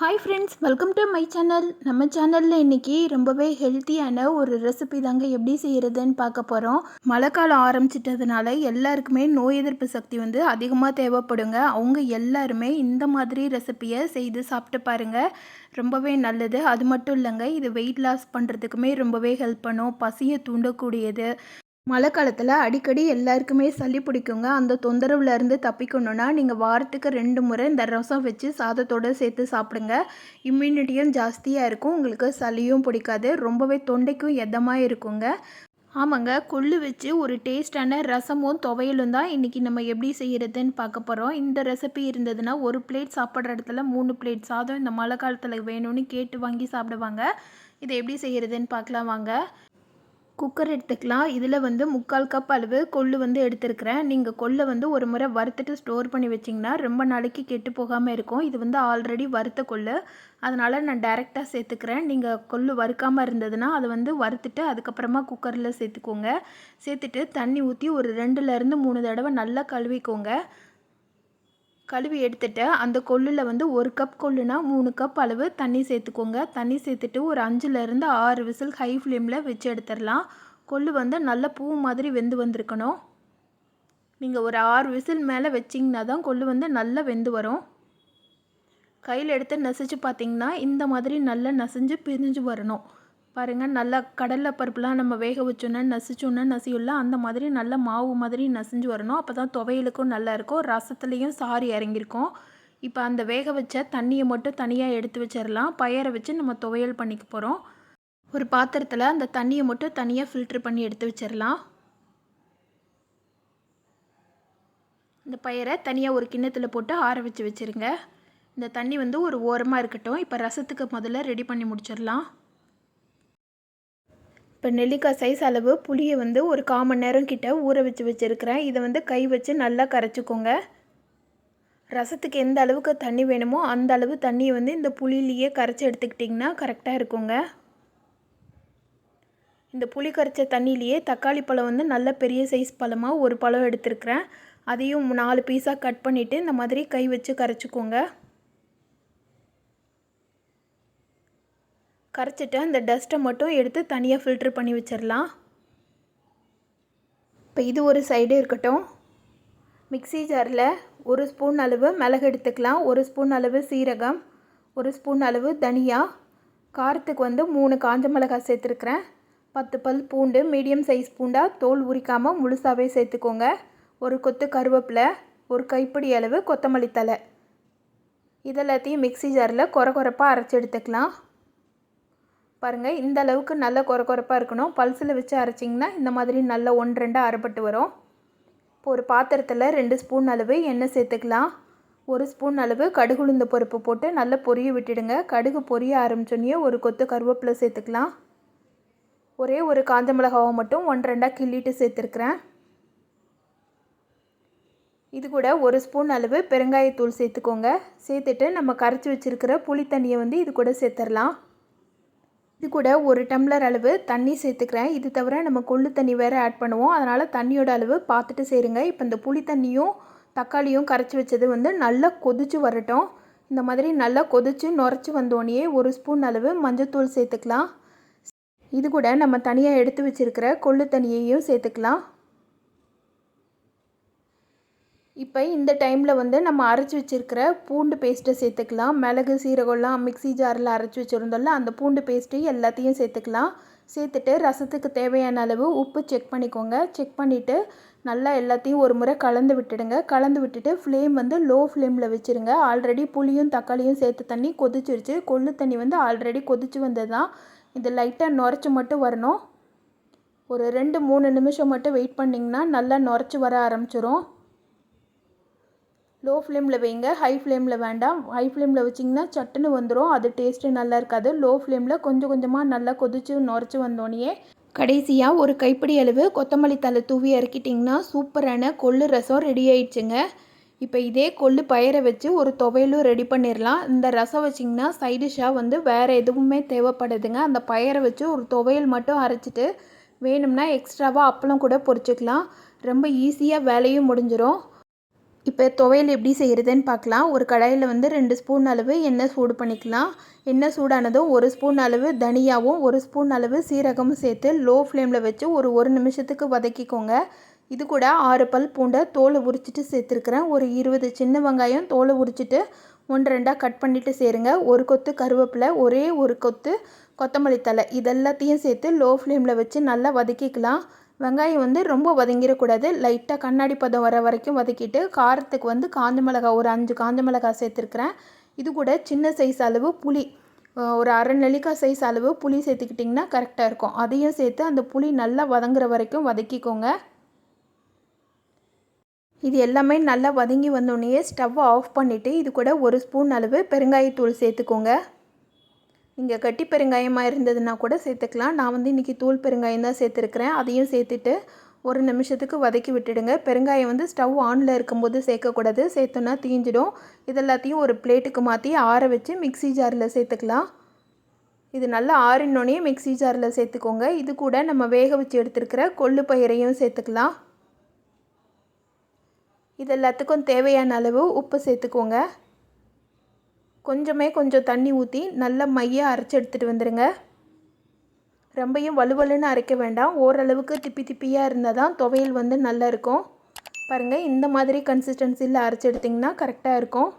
Hi friends welcome to my channel நம்ம சேனலில் இன்றைக்கி ரொம்பவே ஹெல்த்தியான ஒரு ரெசிபி தாங்க எப்படி செய்கிறதுன்னு பார்க்க போகிறோம் மழை காலம் ஆரம்பிச்சிட்டதுனால எல்லாருக்குமே நோய் எதிர்ப்பு சக்தி வந்து அதிகமாக தேவைப்படுங்க. அவங்க எல்லாருமே இந்த மாதிரி ரெசிபியை செய்து சாப்பிட்டு பாருங்கள் ரொம்பவே நல்லது. அது மட்டும் இல்லைங்க இது வெயிட் லாஸ் பண்ணுறதுக்குமே ரொம்பவே ஹெல்ப் பண்ணும். பசியை தூண்டக்கூடியது. மழை காலத்தில் அடிக்கடி எல்லாருக்குமே சளி பிடிக்குங்க. அந்த தொந்தரவுல இருந்து தப்பிக்கணுன்னா நீங்கள் வாரத்துக்கு ரெண்டு முறை இந்த ரசம் வச்சு சாதத்தோடு சேர்த்து சாப்பிடுங்க. இம்யூனிட்டியும் ஜாஸ்தியாக இருக்கும். உங்களுக்கு சளியும் பிடிக்காது. ரொம்பவே தொண்டைக்கும் எதமாக இருக்குங்க. ஆமாங்க. கொள்ளு வச்சு ஒரு டேஸ்டான ரசமும் துவையலும் தான் இன்றைக்கி நம்ம எப்படி செய்கிறதுன்னு பார்க்க போகிறோம் இந்த ரெசிபி இருந்ததுன்னா ஒரு பிளேட் சாப்பிட்ற இடத்துல மூணு பிளேட் சாதம் இந்த மழை காலத்தில் வேணும்னு கேட்டு வாங்கி சாப்பிடுவாங்க. இதை எப்படி செய்கிறதுன்னு பார்க்கலாம் வாங்க. குக்கர் எடுத்துக்கலாம். இதில் வந்து முக்கால் கப் அளவு கொள்ளு வந்து எடுத்துருக்கிறேன். நீங்கள் கொள்ளை வந்து ஒரு முறை வறுத்துட்டு ஸ்டோர் பண்ணி வச்சிங்கன்னா ரொம்ப நாளைக்கு கெட்டு போகாமல் இருக்கும். இது வந்து ஆல்ரெடி வறுத்த கொள்ளு. அதனால் நான் டைரெக்டாக சேர்த்துக்கிறேன். நீங்கள் கொள்ளு வறுக்காமல் இருந்ததுன்னா அதை வந்து வறுத்துட்டு அதுக்கப்புறமா குக்கரில் சேர்த்துக்கோங்க. சேர்த்துட்டு தண்ணி ஊற்றி ஒரு ரெண்டுலேருந்து மூணு தடவை நல்லா கழுவிக்கோங்க. கழுவி எடுத்துட்டு அந்த கொள்ளில் வந்து ஒரு கப் கொள்ளுனா மூணு கப் அளவு தண்ணி சேர்த்துக்கோங்க. தண்ணி சேர்த்துட்டு ஒரு அஞ்சுலேருந்து ஆறு விசில் ஹை ஃப்ளேமில் வச்சு எடுத்துடலாம். கொள்ளு வந்து நல்ல பூ மாதிரி வெந்து வந்திருக்கணும். நீங்கள் ஒரு ஆறு விசில் மேலே வச்சிங்கன்னா தான் கொள்ளு வந்து நல்லா வெந்து வரும். கையில் எடுத்து நெசிச்சு பார்த்தீங்கன்னா இந்த மாதிரி நல்லா நசிஞ்சு பிரிஞ்சு வரணும். பாருங்கள் நல்லா கடலை பருப்புலாம் நம்ம வேக வச்சோன்னே நசிச்சோன்னே நசியுள்ள அந்த மாதிரி நல்ல மாவு மாதிரி நசிஞ்சு வரணும். அப்போ தான் துவையலுக்கும் நல்லாயிருக்கும் ரசத்துலேயும் சாறு இறங்கியிருக்கும். இப்போ அந்த வேக வச்ச தண்ணியை மட்டும் தனியாக எடுத்து வச்சிடலாம் பயரை வச்சு நம்ம துவையல் பண்ணிக்க போகிறோம் ஒரு பாத்திரத்தில் அந்த தண்ணியை மட்டும் தனியாக ஃபில்ட்ரு பண்ணி எடுத்து வச்சிடலாம் இந்த பயிரை தனியாக ஒரு கிண்ணத்தில் போட்டு ஆற வச்சு வச்சுருங்க. இந்த தண்ணி வந்து ஒரு ஓரமாக இருக்கட்டும். இப்போ ரசத்துக்கு முதல்ல ரெடி பண்ணி முடிச்சிடலாம் இப்போ நெல்லிக்காய் சைஸ் அளவு புளியை வந்து ஒரு கால் மணி நேரம் கிட்ட ஊற வச்சு வச்சுருக்கிறேன். இதை வந்து கை வச்சு நல்லா கரைச்சிக்கோங்க. ரசத்துக்கு எந்த அளவுக்கு தண்ணி வேணுமோ அந்த அளவு தண்ணியை வந்து இந்த புளியிலேயே கரைச்சி எடுத்துக்கிட்டிங்கன்னா கரெக்டாக இருக்குங்க. இந்த புளி கரைச்ச தண்ணியிலேயே தக்காளி பழம் வந்து நல்ல பெரிய சைஸ் பழமாக ஒரு பழம் எடுத்துருக்கிறேன். அதையும் நாலு பீஸாக கட் பண்ணிவிட்டு இந்த மாதிரி கை வச்சு கரைச்சிக்கோங்க. கரைச்சிட்டு அந்த டஸ்ட்டை மட்டும் எடுத்து தனியாக ஃபில்ட்ரு பண்ணி வச்சிடலாம் இப்போ இது ஒரு சைடு இருக்கட்டும். மிக்சி ஜாரில் ஒரு ஸ்பூன் அளவு மிளகு எடுத்துக்கலாம். ஒரு ஸ்பூன் அளவு சீரகம் ஒரு ஸ்பூன் அளவு தனியா. காரத்துக்கு வந்து மூணு காஞ்ச மிளகாய் சேர்த்துருக்குறேன். பத்து பல் பூண்டு மீடியம் சைஸ் பூண்டாக தோல் உரிக்காமல் முழுசாகவே சேர்த்துக்கோங்க. ஒரு கொத்து கருவேப்பிலை ஒரு கைப்பிடி அளவு கொத்தமல்லி தலை இதெல்லாத்தையும் மிக்சி ஜாரில் குறை குறைப்பாக அரைச்சி எடுத்துக்கலாம். பாருங்கள் இந்த அளவுக்கு நல்ல குறக்குறப்பாக குறைப்பாக இருக்கணும். பல்சில் வச்சு அரைச்சிங்கன்னா இந்த மாதிரி நல்ல ஒன்று ரெண்டாக அரைப்பட்டு வரும். இப்போ ஒரு பாத்திரத்தில் ரெண்டு ஸ்பூன் அளவு எண்ணெய் சேர்த்துக்கலாம். ஒரு ஸ்பூன் அளவு கடுகு உளுந்த பருப்பு போட்டு நல்லா பொரிய விட்டுடுங்க. கடுகு பொரிய ஆரம்பிச்சோன்னே ஒரு கொத்து கருவேப்பிலை சேர்த்துக்கலாம். ஒரே ஒரு காஞ்ச மிளகாவை மட்டும் ஒன்று ரெண்டாக கிள்ளிட்டு சேர்த்துருக்குறேன். இது கூட ஒரு ஸ்பூன் அளவு பெருங்காயத்தூள் சேர்த்துக்கோங்க. சேர்த்துட்டு நம்ம கரைச்சி வச்சுருக்கிற புளி தண்ணியை வந்து இது கூட சேர்த்துடலாம். இது கூட ஒரு டம்ளர் அளவு தண்ணி சேர்த்துக்கிறேன். இது தவிர நம்ம கொள்ளு தண்ணி வேறு ஆட் பண்ணுவோம். அதனால் தண்ணியோட அளவு பார்த்துட்டு சேருங்க. இப்போ இந்த புளி தண்ணியும் தக்காளியும் கரைச்சி வச்சது வந்து நல்லா கொதிச்சு வரட்டும். இந்த மாதிரி நல்லா கொதிச்சு நுரைச்சி வந்தோடனே ஒரு ஸ்பூன் அளவு மஞ்சத்தூள் சேர்த்துக்கலாம். இது கூட நம்ம தனியாக எடுத்து வச்சுருக்கிற கொள்ளு தண்ணியையும் சேர்த்துக்கலாம். இப்போ இந்த டைமில் வந்து நம்ம அரைச்சி வச்சுருக்கிற பூண்டு பேஸ்ட்டை சேர்த்துக்கலாம். மிளகு சீரகம்லாம் மிக்சி ஜாரில் அரைச்சி வச்சுருந்தோம்ல அந்த பூண்டு பேஸ்ட்டு எல்லாத்தையும் சேர்த்துக்கலாம். சேர்த்துட்டு ரசத்துக்கு தேவையான அளவு உப்பு செக் பண்ணிக்கோங்க. செக் பண்ணிவிட்டு நல்லா எல்லாத்தையும் ஒரு முறை கலந்து விட்டுடுங்க. கலந்து விட்டுட்டு ஃப்ளேம் வந்து லோ ஃப்ளேமில் வச்சுருங்க. ஆல்ரெடி புளியும் தக்காளியும் சேர்த்து தண்ணி கொதிச்சிருச்சு. கொள்ளு தண்ணி வந்து ஆல்ரெடி கொதிச்சு வந்தது தான் இது லைட்டாக நுரைச்சி மட்டும் வரணும். ஒரு ரெண்டு மூணு நிமிஷம் மட்டும் வெயிட் பண்ணிங்கன்னா நல்லா நுரைச்சி வர ஆரம்பிச்சிரும். லோ ஃப்ளேமில் வைங்க. ஹை ஃப்ளேமில் வேண்டாம். ஹை ஃப்ளேமில் வச்சிங்கன்னா சட்டுன்னு வந்துடும் அது டேஸ்ட்டு நல்லா இருக்காது. லோ ஃப்ளேமில் கொஞ்சம் கொஞ்சமாக நல்லா கொதிச்சு நுரைச்சி வந்தோடனே கடைசியாக ஒரு கைப்பிடி அளவு கொத்தமல்லி தலை தூவி இறக்கிட்டிங்கன்னா சூப்பரான கொள்ளு ரசம் ரெடி ஆயிடுச்சுங்க. இப்போ இதே கொள்ளு பயிரை வச்சு ஒரு துவையலும் ரெடி பண்ணிடலாம். இந்த ரசம் வச்சிங்கன்னா சைடிஷாக வந்து வேறு எதுவுமே தேவைப்படுதுங்க. அந்த பயிரை வச்சு ஒரு துவையல் மட்டும் அரைச்சிட்டு வேணும்னா எக்ஸ்ட்ராவாக அப்பளம் கூட பொரிச்சிக்கலாம். ரொம்ப ஈஸியாக வேலையும் முடிஞ்சிடும் இப்போ துவையல் எப்படி செய்கிறதுன்னு பார்க்கலாம். ஒரு கடாயில் வந்து ரெண்டு ஸ்பூன் அளவு எண்ணெய் சூடு பண்ணிக்கலாம். எண்ணெய் சூடானதும் ஒரு ஸ்பூன் அளவு தனியாவும் ஒரு ஸ்பூன் அளவு சீரகமும் சேர்த்து லோ ஃப்ளேமில் வச்சு ஒரு ஒரு நிமிஷத்துக்கு வதக்கிக்கோங்க. இது கூட ஆறு பல் பூண்டை தோலை உரிச்சிட்டு சேர்த்துருக்குறேன். ஒரு இருபது சின்ன வெங்காயம் தோலை உரிச்சிட்டு ஒன்று ரெண்டாக கட் பண்ணிவிட்டு சேருங்க. ஒரு கொத்து கருவேப்பிலை ஒரே ஒரு கொத்து கொத்தமல்லி தழை. இதெல்லாத்தையும் சேர்த்து லோ ஃப்ளேமில் வச்சு நல்லா வதக்கிக்கலாம். வெங்காயம் வந்து ரொம்ப வதங்கிடக்கூடாது. லைட்டாக கண்ணாடி பதம் வர வரைக்கும் வதக்கிட்டு காரத்துக்கு வந்து காஞ்ச மிளகா ஒரு அஞ்சு காஞ்ச மிளகா சேர்த்துருக்குறேன். இது கூட சின்ன சைஸ் அளவு புளி ஒரு அரை நெல்லிக்காய் சைஸ் அளவு புளி சேர்த்துக்கிட்டிங்கன்னா கரெக்டாக இருக்கும். அதையும் சேர்த்து அந்த புளி நல்லா வதங்குற வரைக்கும் வதக்கிக்கோங்க. இது எல்லாமே நல்லா வதங்கி வந்தோடனே ஸ்டவ்வை ஆஃப் பண்ணிவிட்டு இது கூட ஒரு ஸ்பூன் அளவு பெருங்காயத்தூள் சேர்த்துக்கோங்க. இங்கே கட்டி பெருங்காயமாக இருந்ததுன்னா கூட சேர்த்துக்கலாம். நான் வந்து இன்றைக்கி தூள் பெருங்காயம் தான் சேர்த்துருக்குறேன். அதையும் சேர்த்துட்டு ஒரு நிமிஷத்துக்கு வதக்கி விட்டுடுங்க. பெருங்காயம் வந்து ஸ்டவ் ஆனில் இருக்கும்போது சேர்க்கக்கூடாது. சேர்த்தோன்னா தீஞ்சிடும். இதெல்லாத்தையும் ஒரு பிளேட்டுக்கு மாற்றி ஆற வச்சு மிக்சி ஜாரில் சேர்த்துக்கலாம். இது நல்லா ஆறினோடனே மிக்சி ஜாரில் சேர்த்துக்கோங்க. இது கூட நம்ம வேக வச்சு எடுத்துருக்கிற கொள்ளு பயிரையும் சேர்த்துக்கலாம். இது எல்லாத்துக்கும் தேவையான அளவு உப்பு சேர்த்துக்கோங்க. கொஞ்சமே கொஞ்சம் தண்ணி ஊற்றி நல்லா மையாக அரைச்சி எடுத்துகிட்டு வந்துடுங்க ரொம்பையும் வலுவலுன்னு அரைக்க வேண்டாம். ஓரளவுக்கு திப்பி திப்பியாக இருந்தால் தான் துவையல் வந்து நல்லா இருக்கும். பாருங்கள் இந்த மாதிரி கன்சிஸ்டன்சியில் அரைச்சி எடுத்திங்கன்னா கரெக்டாக இருக்கும்.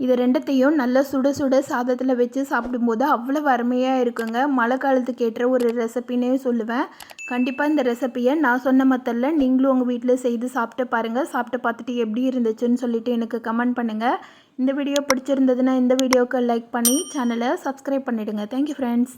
இது ரெண்டத்தையும் நல்லா சுட சுட சாதத்தில் வச்சு சாப்பிடும்போது அவ்வளோ அருமையாக இருக்குங்க. மழை காலத்துக்கு ஏற்ற ஒரு ரெசிபின்னே சொல்லுவேன். கண்டிப்பாக இந்த ரெசிப்பியை நான் சொன்ன மத்தல்ல நீங்களும் உங்கள் வீட்டில் செய்து சாப்பிட்டு பாருங்கள் சாப்பிட்டு பார்த்துட்டு எப்படி இருந்துச்சுன்னு சொல்லிவிட்டு எனக்கு கமெண்ட் பண்ணுங்கள் இந்த வீடியோ பிடிச்சிருந்ததுன்னா இந்த வீடியோவுக்கு லைக் பண்ணி சேனலை சப்ஸ்கிரைப் பண்ணிவிடுங்க தேங்க்யூ ஃப்ரெண்ட்ஸ்